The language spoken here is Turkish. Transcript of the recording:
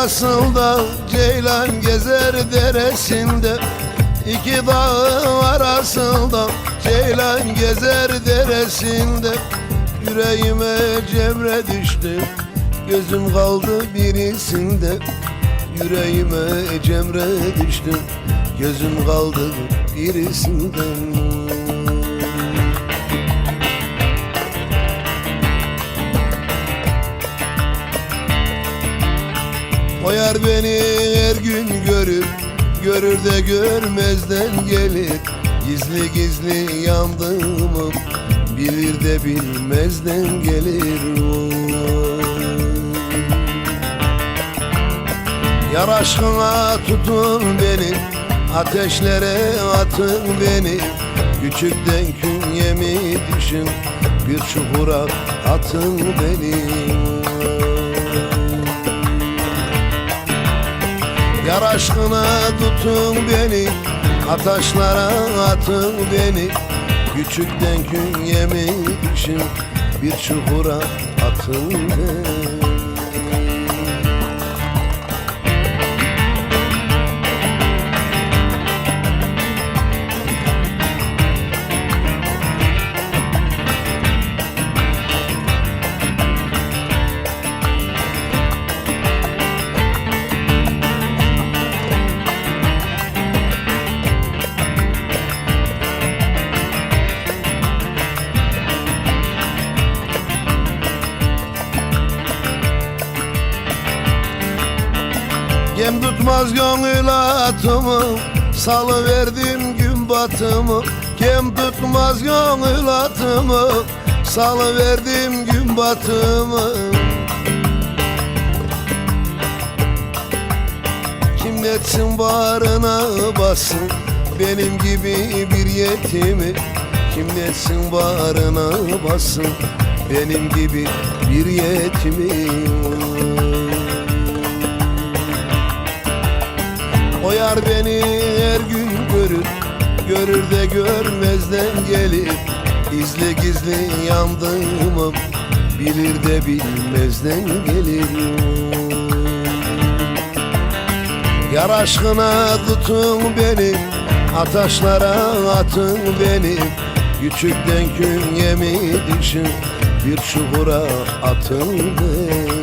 arasında Ceylan gezer deresinde. İki dağ arasında Ceylan gezer deresinde. Yüreğime cemre düştü Gözüm kaldı birisinde. Yüreğime cemre düştü Gözüm kaldı birisinde O yar beni her gün görür Görür de görmezden gelir. Gizli gizli yandığımı Bilir de bilmezden gelir. Yar aşkına tutun beni Ateşlere atın beni. Küçükten künyemi düşün Bir çukura atın beni Yar aşkına tutun beni Ataşlara atın beni. Küçükten künyemi düşün Bir çukura atın beni Gem tutmaz gönül atımı Salıverdim gün batımı. Gem tutmaz gönül atımı Salıverdim gün batımı. Kim etsin bağrına basın Benim gibi bir yetimi. Kim etsin bağrına basın Benim gibi bir yetimi O yar beni her gün görür Görür de görmezden gelir. Gizli gizli yandığımı Bilir de bilmezden gelir. Yar aşkına tutun beni Ataşlara atın beni. Küçükten künyemi düşün Bir çukura atın beni